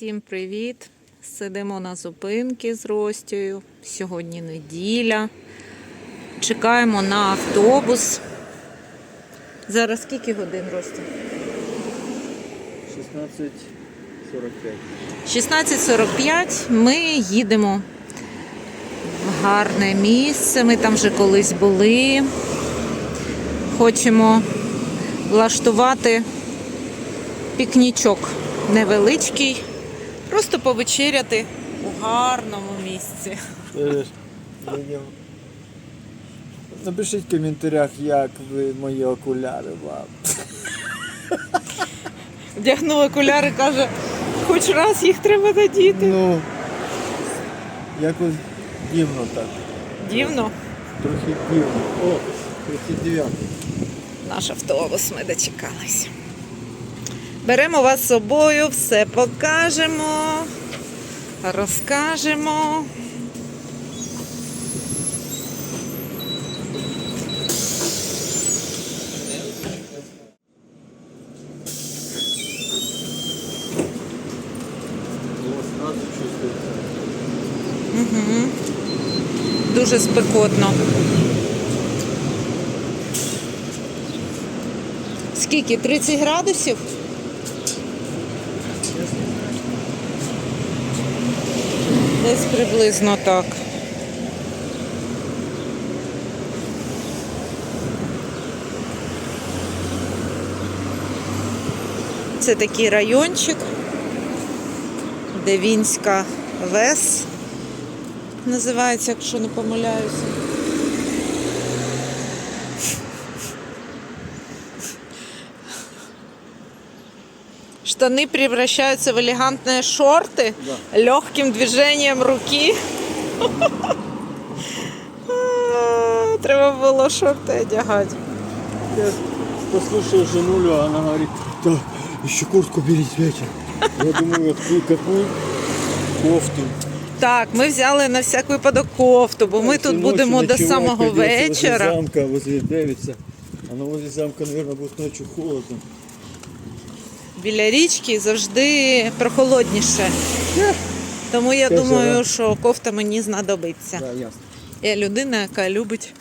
Всім привіт! Сидимо на зупинці з Ростю. Сьогодні неділя. Чекаємо на автобус. Зараз скільки годин Ростя? 16.45. 16.45 ми їдемо в гарне місце. Ми там вже колись були. Хочемо влаштувати пікнічок невеличкий, просто повечеряти у гарному місці. Напишіть в коментарях, як ви мої окуляри вам. Вдягнув окуляри, каже, хоч раз їх треба надіти. Ну, якось дивно так. Дивно. Трохи дивно. О, 39. Наш автобус ми дочекалися. Беремо вас з собою, все покажемо, розкажемо. Дуже спекотно. Скільки? 30 градусів? Десь приблизно так. Це такий райончик, Девінська Вес називається, якщо не помиляюся. Штаны превращаются в элегантные шорты легким движением руки. А, Треба було шорти одягати. Я послушал женулю, она говорит, да, еще куртку берите, ветер. Я думаю, какую, какую кофту. Так, ми взяли на всяк випадок кофту, бо ми Всю тут ночь будемо до ночевать самого придется Возле вечора. замка, возле Дэвидса. А на возле замка, наверное, будет ночью холодно. Біля річки завжди прохолодніше. Тому я думаю, що кофта мені знадобиться. Я людина, яка любить,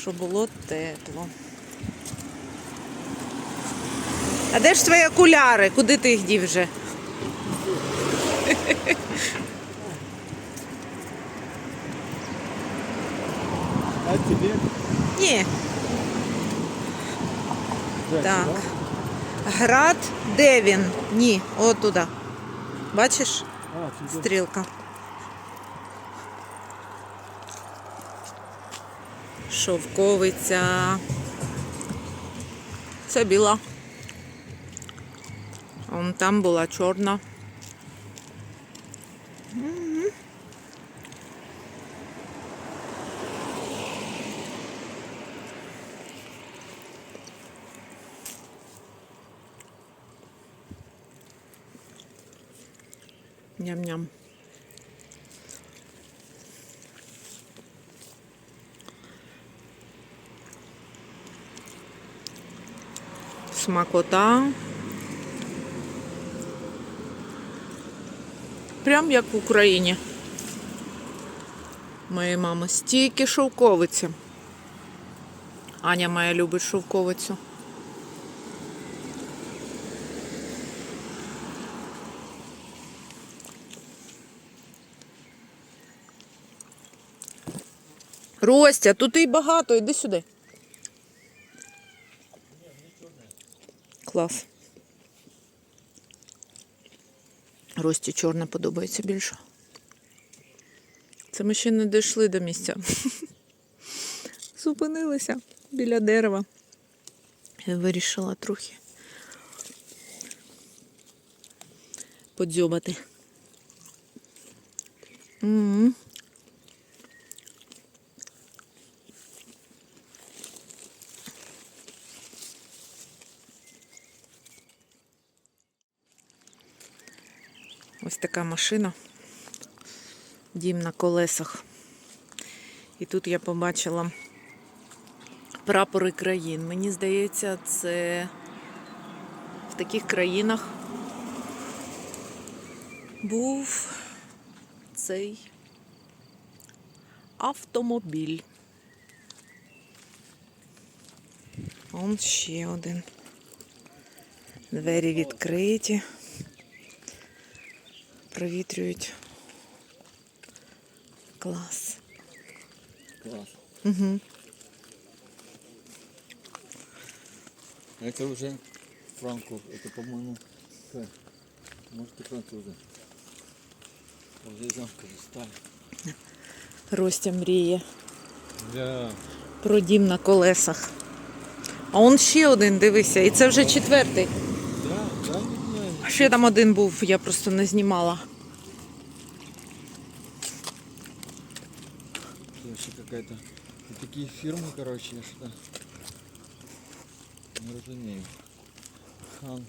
щоб було тепло. А де ж твої окуляри? Куди ти їх дів вже? А тебе? Ні. Так. Град, де він? Ні, от туди. Бачиш? Стрілка. Шовковиця. Це біла. Вон там була чорна. Мгм. Ням-ням. Смакота. Прям як в Україні. Моєї мами стільки шовковиці. Аня моя любить шовковицю. Ростя, тут і багато, іди сюди. Клас. Рості чорне подобається більше. Це ми ще не дійшли до місця. Зупинилися біля дерева. Я вирішила трохи подзьобати. М. Ось така машина. Дім на колесах. І тут я побачила прапори країн. Мені здається, це в таких країнах був цей автомобіль. Он ще один. Двері відкриті Провітрюють. Клас. Класс. Угу. Это уже Франко, это, по-моему, Фэ. может и французы. Возле замка же стали. Ростя мріє Да. про дім на колесах. А он ще один, дивися, і це вже четвертий. Да, да, не знаю. Ще там один був, я просто не знімала. Какая-то... Такие фирмы, короче, я что-то не разумею. Хан...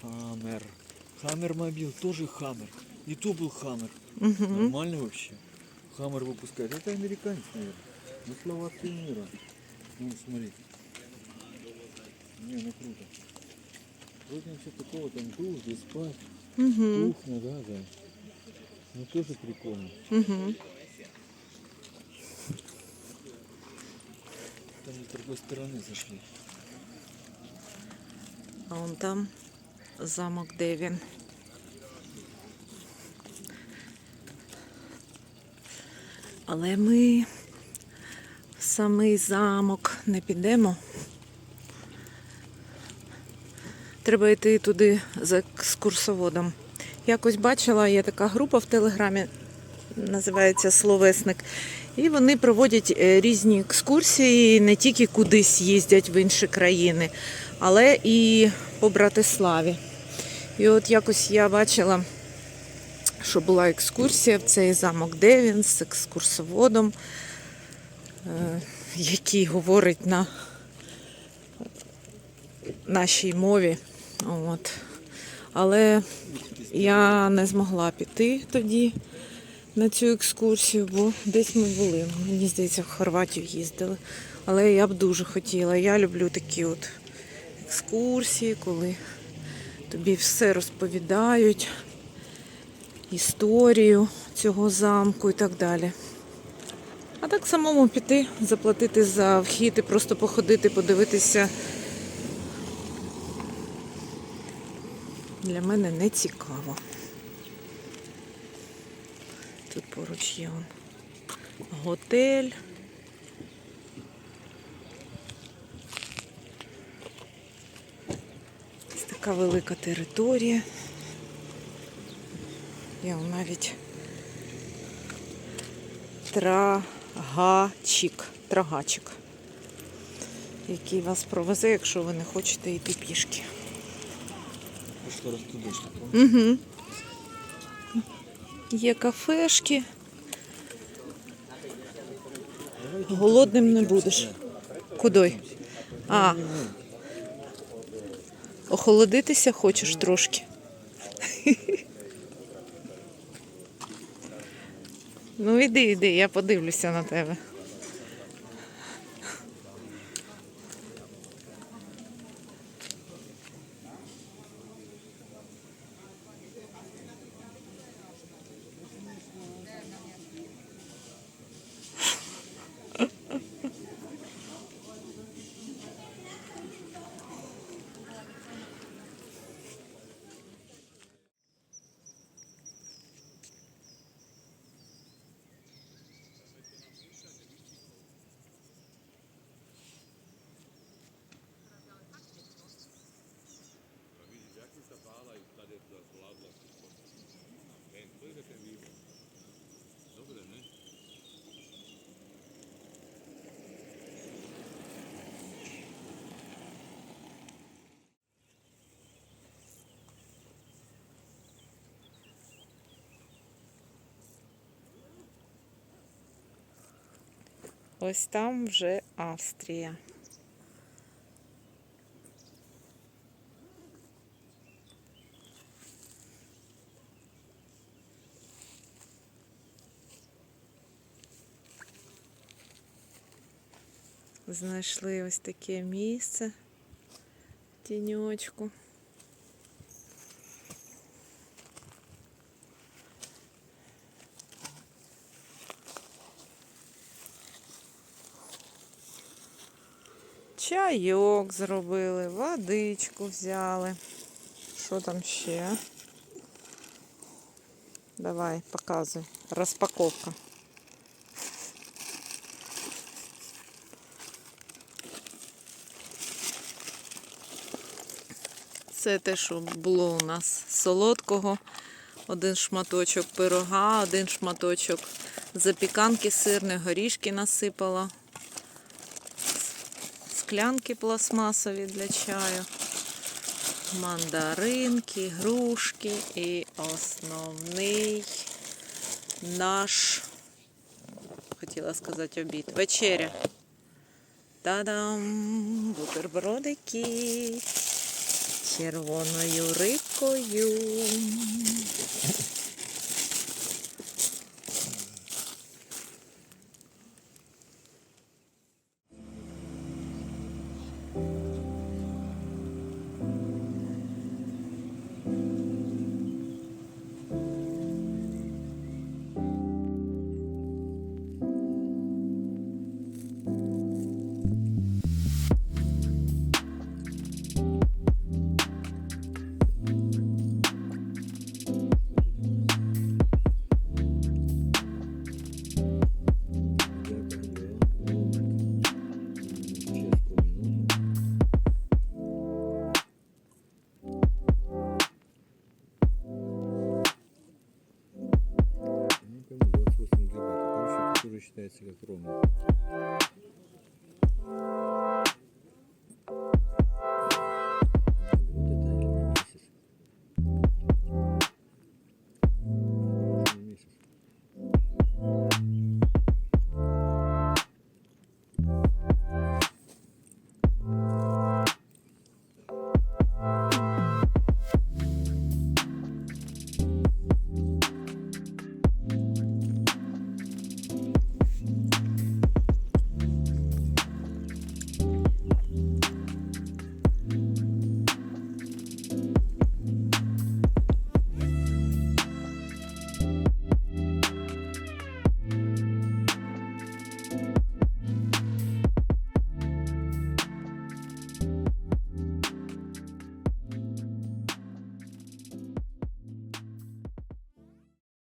Хаммер. Хаммер мобил, тоже Хаммер. И то был Хаммер. Угу. Нормально вообще. Хаммер выпускает. Это американец, наверное. Ну, слова всего мира. Ну, смотри. Не, ну круто. Вроде ничего такого, там душ, здесь спать, Угу. кухня, да, да. Ну, тоже прикольно. Угу. Там с другой стороны зашли. А вон там замок, Девін. Але ми в самий замок не підемо. Треба йти туди з екскурсоводом. Якось бачила, є така група в Телеграмі, називається Словесник. І вони проводять е, різні екскурсії, не тільки кудись їздять в інші країни, але і по Братиславі. І от якось я бачила, що була екскурсія в цей замок Девін з екскурсоводом, е, який говорить на нашій мові. От. Але я не змогла піти тоді на цю екскурсію, бо десь ми були. Мені здається, в Хорватію їздили. Але я б дуже хотіла. Я люблю такі от екскурсії, коли тобі все розповідають, історію цього замку і так далі. А так самому піти, заплатити за вхід і просто походити, подивитися. Для мене не цікаво. Тут поруч є он готель. Ось така велика територія. Є навіть трагачик. Трагачик, який вас провезе, якщо ви не хочете йти пішки. Раскидочка. помнишь? Угу. Є кафешки. Голодним не будеш. Куди? А. Охолодитися хочеш трошки. Ну іди, іди, я подивлюся на тебе. Ось там вже Австрія. Знайшли ось таке місце. Тіньочку. Чайок зробили, водичку взяли. Що там ще? Давай, показуй. Розпаковка. Це те, що було у нас солодкого. Один шматочок пирога, один шматочок запіканки сирної, горішки насипала. Склянки пластмасові для чаю, мандаринки, грушки і основний наш, хотіла сказати, обід. Вечеря. Та-дам! Бутербродики червоною рибкою. 비스가 들어오는